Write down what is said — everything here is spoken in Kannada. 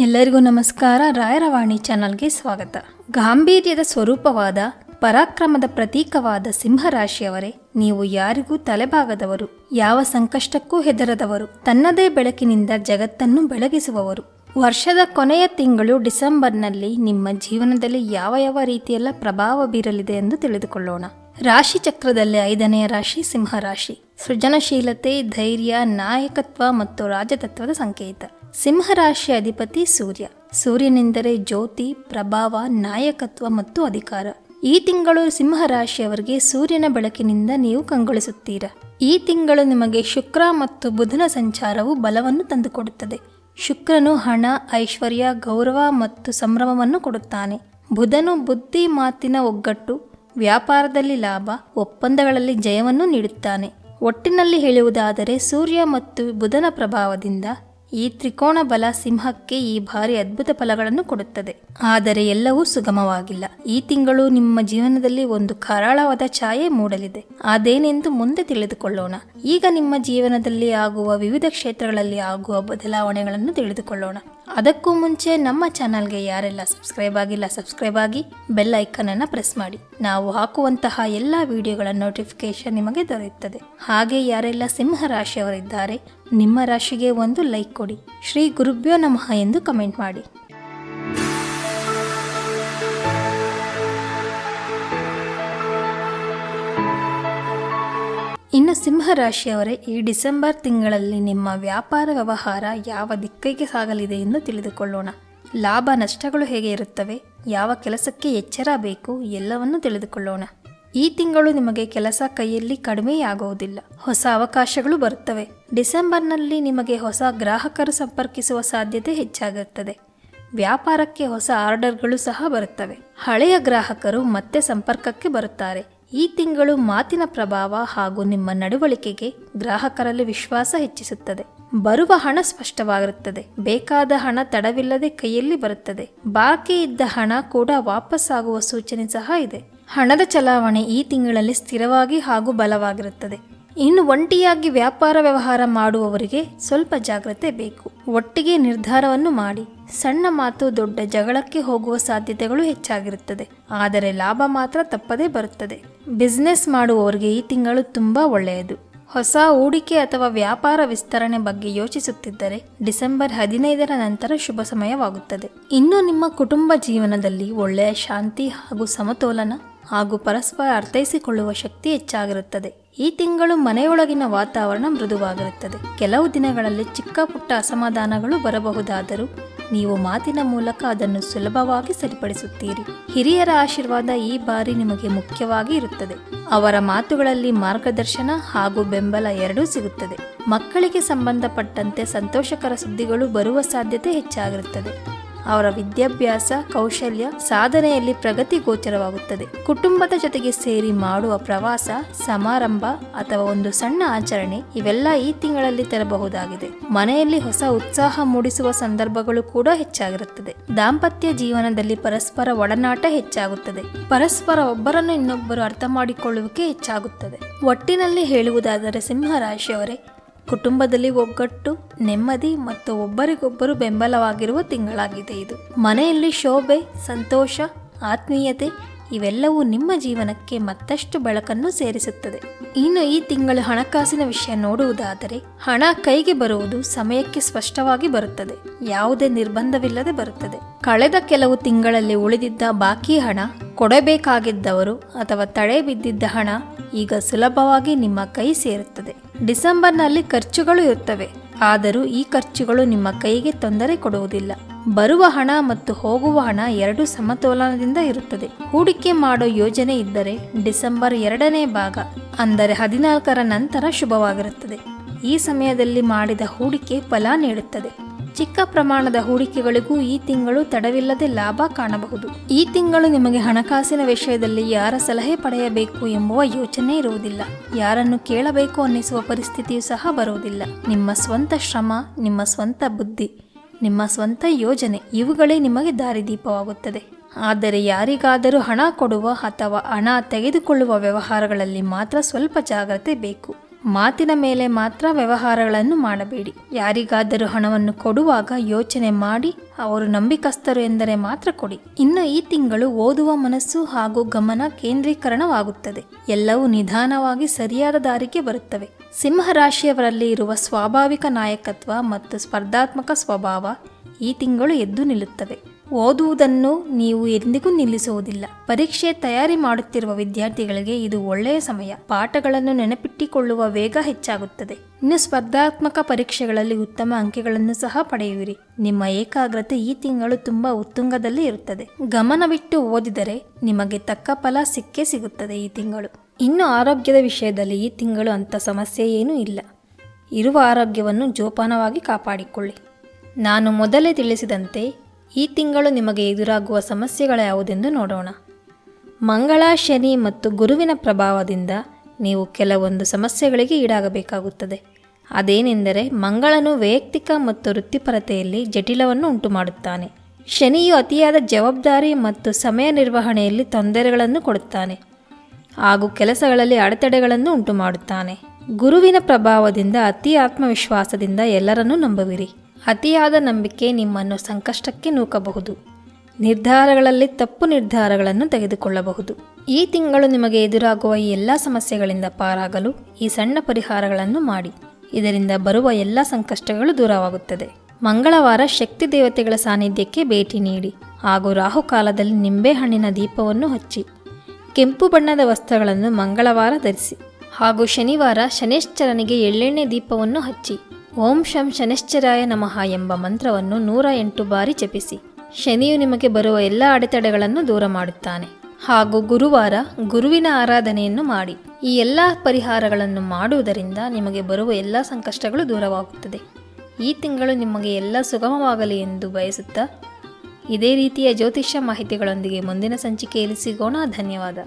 ಎಲ್ಲರಿಗೂ ನಮಸ್ಕಾರ. ರಾಯರವಾಣಿ ಚಾನಲ್ಗೆ ಸ್ವಾಗತ. ಗಾಂಭೀರ್ಯದ ಸ್ವರೂಪವಾದ ಪರಾಕ್ರಮದ ಪ್ರತೀಕವಾದ ಸಿಂಹರಾಶಿಯವರೇ, ನೀವು ಯಾರಿಗೂ ತಲೆಬಾಗದವರು, ಯಾವ ಸಂಕಷ್ಟಕ್ಕೂ ಹೆದರದವರು, ತನ್ನದೇ ಬೆಳಕಿನಿಂದ ಜಗತ್ತನ್ನು ಬೆಳಗಿಸುವವರು. ವರ್ಷದ ಕೊನೆಯ ತಿಂಗಳು ಡಿಸೆಂಬರ್ನಲ್ಲಿ ನಿಮ್ಮ ಜೀವನದಲ್ಲಿ ಯಾವ ಯಾವ ರೀತಿಯೆಲ್ಲ ಪ್ರಭಾವ ಬೀರಲಿದೆ ಎಂದು ತಿಳಿದುಕೊಳ್ಳೋಣ. ರಾಶಿ ಚಕ್ರದಲ್ಲಿ ಐದನೆಯ ರಾಶಿ ಸಿಂಹರಾಶಿ. ಸೃಜನಶೀಲತೆ, ಧೈರ್ಯ, ನಾಯಕತ್ವ ಮತ್ತು ರಾಜತತ್ವದ ಸಂಕೇತ. ಸಿಂಹರಾಶಿ ಅಧಿಪತಿ ಸೂರ್ಯ. ಸೂರ್ಯನೆಂದರೆ ಜ್ಯೋತಿ, ಪ್ರಭಾವ, ನಾಯಕತ್ವ ಮತ್ತು ಅಧಿಕಾರ. ಈ ತಿಂಗಳು ಸಿಂಹರಾಶಿಯವರಿಗೆ ಸೂರ್ಯನ ಬೆಳಕಿನಿಂದ ನೀವು ಕಂಗೊಳಿಸುತ್ತೀರಾ. ಈ ತಿಂಗಳು ನಿಮಗೆ ಶುಕ್ರ ಮತ್ತು ಬುಧನ ಸಂಚಾರವು ಬಲವನ್ನು ತಂದುಕೊಡುತ್ತದೆ. ಶುಕ್ರನು ಹಣ, ಐಶ್ವರ್ಯ, ಗೌರವ ಮತ್ತು ಸಂಭ್ರಮವನ್ನು ಕೊಡುತ್ತಾನೆ. ಬುಧನು ಬುದ್ಧಿ, ಮಾತಿನ ಒಗ್ಗಟ್ಟು, ವ್ಯಾಪಾರದಲ್ಲಿ ಲಾಭ, ಒಪ್ಪಂದಗಳಲ್ಲಿ ಜಯವನ್ನು ನೀಡುತ್ತಾನೆ. ಒಟ್ಟಿನಲ್ಲಿ ಹೇಳುವುದಾದರೆ ಸೂರ್ಯ ಮತ್ತು ಬುಧನ ಪ್ರಭಾವದಿಂದ ಈ ತ್ರಿಕೋಣ ಬಲ ಸಿಂಹಕ್ಕೆ ಈ ಬಾರಿ ಅದ್ಭುತ ಫಲಗಳನ್ನು ಕೊಡುತ್ತದೆ. ಆದರೆ ಎಲ್ಲವೂ ಸುಗಮವಾಗಿಲ್ಲ. ಈ ತಿಂಗಳು ನಿಮ್ಮ ಜೀವನದಲ್ಲಿ ಒಂದು ಕರಾಳವಾದ ಛಾಯೆ ಮೂಡಲಿದೆ. ಅದೇನೆಂದು ಮುಂದೆ ತಿಳಿದುಕೊಳ್ಳೋಣ. ಈಗ ನಿಮ್ಮ ಜೀವನದಲ್ಲಿ ಆಗುವ ವಿವಿಧ ಕ್ಷೇತ್ರಗಳಲ್ಲಿ ಆಗುವ ಬದಲಾವಣೆಗಳನ್ನು ತಿಳಿದುಕೊಳ್ಳೋಣ. ಅದಕ್ಕೂ ಮುಂಚೆ ನಮ್ಮ ಚಾನಲ್ಗೆ ಯಾರೆಲ್ಲ ಸಬ್ಸ್ಕ್ರೈಬ್ ಆಗಿಲ್ಲ, ಸಬ್ಸ್ಕ್ರೈಬ್ ಆಗಿ ಬೆಲ್ ಐಕನನ್ನು ಪ್ರೆಸ್ ಮಾಡಿ. ನಾವು ಹಾಕುವಂತಹ ಎಲ್ಲ ವಿಡಿಯೋಗಳ ನೋಟಿಫಿಕೇಶನ್ ನಿಮಗೆ ದೊರೆಯುತ್ತದೆ. ಹಾಗೆ ಯಾರೆಲ್ಲ ಸಿಂಹ ರಾಶಿಯವರಿದ್ದಾರೆ, ನಿಮ್ಮ ರಾಶಿಗೆ ಒಂದು ಲೈಕ್ ಕೊಡಿ. ಶ್ರೀ ಗುರುಭ್ಯೋ ನಮಃ ಎಂದು ಕಮೆಂಟ್ ಮಾಡಿ. ಇನ್ನು ಸಿಂಹ ರಾಶಿಯವರೇ ಈ ಡಿಸೆಂಬರ್ ತಿಂಗಳಲ್ಲಿ ನಿಮ್ಮ ವ್ಯಾಪಾರ ವ್ಯವಹಾರ ಯಾವ ದಿಕ್ಕಿಗೆ ಸಾಗಲಿದೆ ಎಂದು ತಿಳಿದುಕೊಳ್ಳೋಣ. ಲಾಭ ನಷ್ಟಗಳು ಹೇಗೆ ಇರುತ್ತವೆ, ಯಾವ ಕೆಲಸಕ್ಕೆ ಎಚ್ಚರ ಬೇಕು ಎಲ್ಲವನ್ನು ತಿಳಿದುಕೊಳ್ಳೋಣ. ಈ ತಿಂಗಳು ನಿಮಗೆ ಕೆಲಸ ಕೈಯಲ್ಲಿ ಕಡಿಮೆಯಾಗುವುದಿಲ್ಲ. ಹೊಸ ಅವಕಾಶಗಳು ಬರುತ್ತವೆ. ಡಿಸೆಂಬರ್ನಲ್ಲಿ ನಿಮಗೆ ಹೊಸ ಗ್ರಾಹಕರು ಸಂಪರ್ಕಿಸುವ ಸಾಧ್ಯತೆ ಹೆಚ್ಚಾಗುತ್ತದೆ. ವ್ಯಾಪಾರಕ್ಕೆ ಹೊಸ ಆರ್ಡರ್ಗಳು ಸಹ ಬರುತ್ತವೆ. ಹಳೆಯ ಗ್ರಾಹಕರು ಮತ್ತೆ ಸಂಪರ್ಕಕ್ಕೆ ಬರುತ್ತಾರೆ. ಈ ತಿಂಗಳು ಮಾತಿನ ಪ್ರಭಾವ ಹಾಗೂ ನಿಮ್ಮ ನಡವಳಿಕೆಗೆ ಗ್ರಾಹಕರಲ್ಲಿ ವಿಶ್ವಾಸ ಹೆಚ್ಚಿಸುತ್ತದೆ. ಬರುವ ಹಣ ಸ್ಪಷ್ಟವಾಗಿರುತ್ತದೆ ಬೇಕಾದ ಹಣ ತಡವಿಲ್ಲದೆ ಕೈಯಲ್ಲಿ ಬರುತ್ತದೆ. ಬಾಕಿ ಇದ್ದ ಹಣ ಕೂಡ ವಾಪಸ್ಸಾಗುವ ಸೂಚನೆ ಸಹ ಇದೆ. ಹಣದ ಚಲಾವಣೆ ಈ ತಿಂಗಳಲ್ಲಿ ಸ್ಥಿರವಾಗಿ ಹಾಗೂ ಬಲವಾಗಿರುತ್ತದೆ. ಇನ್ನು ಒಂಟಿಯಾಗಿ ವ್ಯಾಪಾರ ವ್ಯವಹಾರ ಮಾಡುವವರಿಗೆ ಸ್ವಲ್ಪ ಜಾಗ್ರತೆ ಬೇಕು. ಒಟ್ಟಿಗೆ ನಿರ್ಧಾರವನ್ನು ಮಾಡಿ. ಸಣ್ಣ ಮಾತು ದೊಡ್ಡ ಜಗಳಕ್ಕೆ ಹೋಗುವ ಸಾಧ್ಯತೆಗಳು ಹೆಚ್ಚಾಗಿರುತ್ತದೆ. ಆದರೆ ಲಾಭ ಮಾತ್ರ ತಪ್ಪದೇ ಬರುತ್ತದೆ. ಬಿಸ್ನೆಸ್ ಮಾಡುವವರಿಗೆ ಈ ತಿಂಗಳು ತುಂಬ ಒಳ್ಳೆಯದು. ಹೊಸ ಹೂಡಿಕೆ ಅಥವಾ ವ್ಯಾಪಾರ ವಿಸ್ತರಣೆ ಬಗ್ಗೆ ಯೋಚಿಸುತ್ತಿದ್ದರೆ ಡಿಸೆಂಬರ್ ಹದಿನೈದರ ನಂತರ ಶುಭ ಸಮಯವಾಗುತ್ತದೆ. ಇನ್ನು ನಿಮ್ಮ ಕುಟುಂಬ ಜೀವನದಲ್ಲಿ ಒಳ್ಳೆಯ ಶಾಂತಿ ಹಾಗೂ ಸಮತೋಲನ ಹಾಗೂ ಪರಸ್ಪರ ಅರ್ಥೈಸಿಕೊಳ್ಳುವ ಶಕ್ತಿ ಹೆಚ್ಚಾಗಿರುತ್ತದೆ. ಈ ತಿಂಗಳು ಮನೆಯೊಳಗಿನ ವಾತಾವರಣ ಮೃದುವಾಗಿರುತ್ತದೆ. ಕೆಲವು ದಿನಗಳಲ್ಲಿ ಚಿಕ್ಕ ಪುಟ್ಟ ಅಸಮಾಧಾನಗಳು ಬರಬಹುದಾದರೂ ನೀವು ಮಾತಿನ ಮೂಲಕ ಅದನ್ನು ಸುಲಭವಾಗಿ ಸರಿಪಡಿಸುತ್ತೀರಿ. ಹಿರಿಯರ ಆಶೀರ್ವಾದ ಈ ಬಾರಿ ನಿಮಗೆ ಮುಖ್ಯವಾಗಿ ಇರುತ್ತದೆ. ಅವರ ಮಾತುಗಳಲ್ಲಿ ಮಾರ್ಗದರ್ಶನ ಹಾಗೂ ಬೆಂಬಲ ಎರಡೂ ಸಿಗುತ್ತದೆ. ಮಕ್ಕಳಿಗೆ ಸಂಬಂಧಪಟ್ಟಂತೆ ಸಂತೋಷಕರ ಸುದ್ದಿಗಳು ಬರುವ ಸಾಧ್ಯತೆ ಹೆಚ್ಚಾಗಿರುತ್ತದೆ. ಅವರ ವಿದ್ಯಾಭ್ಯಾಸ, ಕೌಶಲ್ಯ, ಸಾಧನೆಯಲ್ಲಿ ಪ್ರಗತಿ ಗೋಚರವಾಗುತ್ತದೆ. ಕುಟುಂಬದ ಜೊತೆಗೆ ಸೇರಿ ಮಾಡುವ ಪ್ರವಾಸ, ಸಮಾರಂಭ ಅಥವಾ ಒಂದು ಸಣ್ಣ ಆಚರಣೆ ಇವೆಲ್ಲ ಈ ತಿಂಗಳಲ್ಲಿ ತರಬಹುದಾಗಿದೆ. ಮನೆಯಲ್ಲಿ ಹೊಸ ಉತ್ಸಾಹ ಮೂಡಿಸುವ ಸಂದರ್ಭಗಳು ಕೂಡ ಹೆಚ್ಚಾಗಿರುತ್ತದೆ. ದಾಂಪತ್ಯ ಜೀವನದಲ್ಲಿ ಪರಸ್ಪರ ಒಡನಾಟ ಹೆಚ್ಚಾಗುತ್ತದೆ. ಪರಸ್ಪರ ಒಬ್ಬರನ್ನು ಇನ್ನೊಬ್ಬರು ಅರ್ಥ ಮಾಡಿಕೊಳ್ಳುವಿಕೆ ಹೆಚ್ಚಾಗುತ್ತದೆ. ಒಟ್ಟಿನಲ್ಲಿ ಹೇಳುವುದಾದರೆ ಸಿಂಹ ರಾಶಿಯವರೇ ಕುಟುಂಬದಲ್ಲಿ ಒಗ್ಗಟ್ಟು, ನೆಮ್ಮದಿ ಮತ್ತು ಒಬ್ಬರಿಗೊಬ್ಬರು ಬೆಂಬಲವಾಗಿರುವ ತಿಂಗಳಾಗಿದೆ ಇದು. ಮನೆಯಲ್ಲಿ ಶೋಭೆ, ಸಂತೋಷ, ಆತ್ಮೀಯತೆ ಇವೆಲ್ಲವೂ ನಿಮ್ಮ ಜೀವನಕ್ಕೆ ಮತ್ತಷ್ಟು ಬೆಳಕನ್ನು ಸೇರಿಸುತ್ತದೆ. ಇನ್ನು ಈ ತಿಂಗಳು ಹಣಕಾಸಿನ ವಿಷಯ ನೋಡುವುದಾದರೆ, ಹಣ ಕೈಗೆ ಬರುವುದು ಸಮಯಕ್ಕೆ ಸ್ಪಷ್ಟವಾಗಿ ಬರುತ್ತದೆ. ಯಾವುದೇ ನಿರ್ಬಂಧವಿಲ್ಲದೆ ಬರುತ್ತದೆ. ಕಳೆದ ಕೆಲವು ತಿಂಗಳಲ್ಲಿ ಉಳಿದಿದ್ದ ಬಾಕಿ ಹಣ, ಕೊಡಬೇಕಾಗಿದ್ದವರು ಅಥವಾ ತಡೆ ಬಿದ್ದಿದ್ದ ಹಣ ಈಗ ಸುಲಭವಾಗಿ ನಿಮ್ಮ ಕೈ ಸೇರುತ್ತದೆ. ಡಿಸೆಂಬರ್ನಲ್ಲಿ ಖರ್ಚುಗಳು ಇರುತ್ತವೆ. ಆದರೂ ಈ ಖರ್ಚುಗಳು ನಿಮ್ಮ ಕೈಗೆ ತೊಂದರೆ ಕೊಡುವುದಿಲ್ಲ. ಬರುವ ಹಣ ಮತ್ತು ಹೋಗುವ ಹಣ ಎರಡು ಸಮತೋಲನದಿಂದ ಇರುತ್ತದೆ. ಹೂಡಿಕೆ ಮಾಡೋ ಯೋಜನೆ ಇದ್ದರೆ ಡಿಸೆಂಬರ್ ಎರಡನೇ ಭಾಗ, ಅಂದರೆ ಹದಿನಾಲ್ಕರ ನಂತರ ಶುಭವಾಗಿರುತ್ತದೆ. ಈ ಸಮಯದಲ್ಲಿ ಮಾಡಿದ ಹೂಡಿಕೆ ಫಲ ನೀಡುತ್ತದೆ. ಚಿಕ್ಕ ಪ್ರಮಾಣದ ಹೂಡಿಕೆಗಳಿಗೂ ಈ ತಿಂಗಳು ತಡವಿಲ್ಲದೆ ಲಾಭ ಕಾಣಬಹುದು. ಈ ತಿಂಗಳು ನಿಮಗೆ ಹಣಕಾಸಿನ ವಿಷಯದಲ್ಲಿ ಯಾರ ಸಲಹೆ ಪಡೆಯಬೇಕು ಎಂಬುವ ಯೋಚನೆ ಇರುವುದಿಲ್ಲ. ಯಾರನ್ನು ಕೇಳಬೇಕು ಅನ್ನಿಸುವ ಪರಿಸ್ಥಿತಿಯೂ ಸಹ ಬರುವುದಿಲ್ಲ. ನಿಮ್ಮ ಸ್ವಂತ ಶ್ರಮ, ನಿಮ್ಮ ಸ್ವಂತ ಬುದ್ಧಿ, ನಿಮ್ಮ ಸ್ವಂತ ಯೋಜನೆ ಇವುಗಳೇ ನಿಮಗೆ ದಾರಿದೀಪವಾಗುತ್ತದೆ. ಆದರೆ ಯಾರಿಗಾದರೂ ಹಣ ಕೊಡುವ ಅಥವಾ ಹಣ ತೆಗೆದುಕೊಳ್ಳುವ ವ್ಯವಹಾರಗಳಲ್ಲಿ ಮಾತ್ರ ಸ್ವಲ್ಪ ಜಾಗ್ರತೆ ಬೇಕು. ಮಾತಿನ ಮೇಲೆ ಮಾತ್ರ ವ್ಯವಹಾರಗಳನ್ನು ಮಾಡಬೇಡಿ. ಯಾರಿಗಾದರೂ ಹಣವನ್ನು ಕೊಡುವಾಗ ಯೋಚನೆ ಮಾಡಿ, ಅವರು ನಂಬಿಕಸ್ಥರು ಎಂದರೆ ಮಾತ್ರ ಕೊಡಿ. ಇನ್ನು ಈ ತಿಂಗಳು ಓದುವ ಮನಸ್ಸು ಹಾಗೂ ಗಮನ ಕೇಂದ್ರೀಕರಣವಾಗುತ್ತದೆ. ಎಲ್ಲವೂ ನಿಧಾನವಾಗಿ ಸರಿಯಾದ ದಾರಿಗೆ ಬರುತ್ತವೆ. ಸಿಂಹ ರಾಶಿಯವರಲ್ಲಿ ಇರುವ ಸ್ವಾಭಾವಿಕ ನಾಯಕತ್ವ ಮತ್ತು ಸ್ಪರ್ಧಾತ್ಮಕ ಸ್ವಭಾವ ಈ ತಿಂಗಳು ಎದ್ದು ನಿಲ್ಲುತ್ತವೆ. ಓದುವುದನ್ನು ನೀವು ಎಂದಿಗೂ ನಿಲ್ಲಿಸುವುದಿಲ್ಲ. ಪರೀಕ್ಷೆ ತಯಾರಿ ಮಾಡುತ್ತಿರುವ ವಿದ್ಯಾರ್ಥಿಗಳಿಗೆ ಇದು ಒಳ್ಳೆಯ ಸಮಯ. ಪಾಠಗಳನ್ನು ನೆನಪಿಟ್ಟಿಕೊಳ್ಳುವ ವೇಗ ಹೆಚ್ಚಾಗುತ್ತದೆ. ಇನ್ನು ಸ್ಪರ್ಧಾತ್ಮಕ ಪರೀಕ್ಷೆಗಳಲ್ಲಿ ಉತ್ತಮ ಅಂಕೆಗಳನ್ನು ಸಹ ಪಡೆಯುವಿರಿ. ನಿಮ್ಮ ಏಕಾಗ್ರತೆ ಈ ತಿಂಗಳು ತುಂಬಾ ಉತ್ತುಂಗದಲ್ಲಿ ಇರುತ್ತದೆ. ಗಮನವಿಟ್ಟು ಓದಿದರೆ ನಿಮಗೆ ತಕ್ಕ ಫಲ ಸಿಕ್ಕೇ ಸಿಗುತ್ತದೆ ಈ ತಿಂಗಳು. ಇನ್ನು ಆರೋಗ್ಯದ ವಿಷಯದಲ್ಲಿ ಈ ತಿಂಗಳು ಅಂಥ ಸಮಸ್ಯೆ ಏನೂ ಇಲ್ಲ. ಇರುವ ಆರೋಗ್ಯವನ್ನು ಜೋಪಾನವಾಗಿ ಕಾಪಾಡಿಕೊಳ್ಳಿ. ನಾನು ಮೊದಲೇ ತಿಳಿಸಿದಂತೆ ಈ ತಿಂಗಳು ನಿಮಗೆ ಎದುರಾಗುವ ಸಮಸ್ಯೆಗಳು ಯಾವುದೆಂದು ನೋಡೋಣ. ಮಂಗಳ, ಶನಿ ಮತ್ತು ಗುರುವಿನ ಪ್ರಭಾವದಿಂದ ನೀವು ಕೆಲವೊಂದು ಸಮಸ್ಯೆಗಳಿಗೆ ಈಡಾಗಬೇಕಾಗುತ್ತದೆ. ಅದೇನೆಂದರೆ ಮಂಗಳನು ವೈಯಕ್ತಿಕ ಮತ್ತು ವೃತ್ತಿಪರತೆಯಲ್ಲಿ ಜಟಿಲವನ್ನು ಉಂಟುಮಾಡುತ್ತಾನೆ. ಶನಿಯು ಅತಿಯಾದ ಜವಾಬ್ದಾರಿ ಮತ್ತು ಸಮಯ ನಿರ್ವಹಣೆಯಲ್ಲಿ ತೊಂದರೆಗಳನ್ನು ಕೊಡುತ್ತಾನೆ. ಹಾಗೂ ಕೆಲಸಗಳಲ್ಲಿ ಅಡೆತಡೆಗಳನ್ನು ಉಂಟುಮಾಡುತ್ತಾನೆ. ಗುರುವಿನ ಪ್ರಭಾವದಿಂದ ಅತಿ ಆತ್ಮವಿಶ್ವಾಸದಿಂದ ಎಲ್ಲರನ್ನೂ ನಂಬುವಿರಿ. ಅತಿಯಾದ ನಂಬಿಕೆ ನಿಮ್ಮನ್ನು ಸಂಕಷ್ಟಕ್ಕೆ ನೂಕಬಹುದು. ನಿರ್ಧಾರಗಳಲ್ಲಿ ತಪ್ಪು ನಿರ್ಧಾರಗಳನ್ನು ತೆಗೆದುಕೊಳ್ಳಬಹುದು. ಈ ತಿಂಗಳು ನಿಮಗೆ ಎದುರಾಗುವ ಈ ಎಲ್ಲ ಸಮಸ್ಯೆಗಳಿಂದ ಪಾರಾಗಲು ಈ ಸಣ್ಣ ಪರಿಹಾರಗಳನ್ನು ಮಾಡಿ. ಇದರಿಂದ ಬರುವ ಎಲ್ಲ ಸಂಕಷ್ಟಗಳು ದೂರವಾಗುತ್ತದೆ. ಮಂಗಳವಾರ ಶಕ್ತಿ ದೇವತೆಗಳ ಸಾನ್ನಿಧ್ಯಕ್ಕೆ ಭೇಟಿ ನೀಡಿ. ಹಾಗೂ ರಾಹುಕಾಲದಲ್ಲಿ ನಿಂಬೆಹಣ್ಣಿನ ದೀಪವನ್ನು ಹಚ್ಚಿ. ಕೆಂಪು ಬಣ್ಣದ ವಸ್ತ್ರಗಳನ್ನು ಮಂಗಳವಾರ ಧರಿಸಿ. ಹಾಗೂ ಶನಿವಾರ ಶನೇಶ್ಚರನಿಗೆ ಎಳ್ಳೆಣ್ಣೆ ದೀಪವನ್ನು ಹಚ್ಚಿ. ಓಂ ಶಂ ಶನಿಶ್ಚರಾಯ ನಮಃ ಎಂಬ ಮಂತ್ರವನ್ನು ನೂರ ಎಂಟು ಬಾರಿ ಜಪಿಸಿ. ಶನಿಯು ನಿಮಗೆ ಬರುವ ಎಲ್ಲ ಅಡೆತಡೆಗಳನ್ನು ದೂರ ಮಾಡುತ್ತಾನೆ. ಹಾಗೂ ಗುರುವಾರ ಗುರುವಿನ ಆರಾಧನೆಯನ್ನು ಮಾಡಿ. ಈ ಎಲ್ಲ ಪರಿಹಾರಗಳನ್ನು ಮಾಡುವುದರಿಂದ ನಿಮಗೆ ಬರುವ ಎಲ್ಲ ಸಂಕಷ್ಟಗಳು ದೂರವಾಗುತ್ತದೆ. ಈ ತಿಂಗಳು ನಿಮಗೆ ಎಲ್ಲ ಸುಗಮವಾಗಲಿ ಎಂದು ಬಯಸುತ್ತಾ, ಇದೇ ರೀತಿಯ ಜ್ಯೋತಿಷ್ಯ ಮಾಹಿತಿಗಳೊಂದಿಗೆ ಮುಂದಿನ ಸಂಚಿಕೆಯಲ್ಲಿ ಸಿಗೋಣ. ಧನ್ಯವಾದ.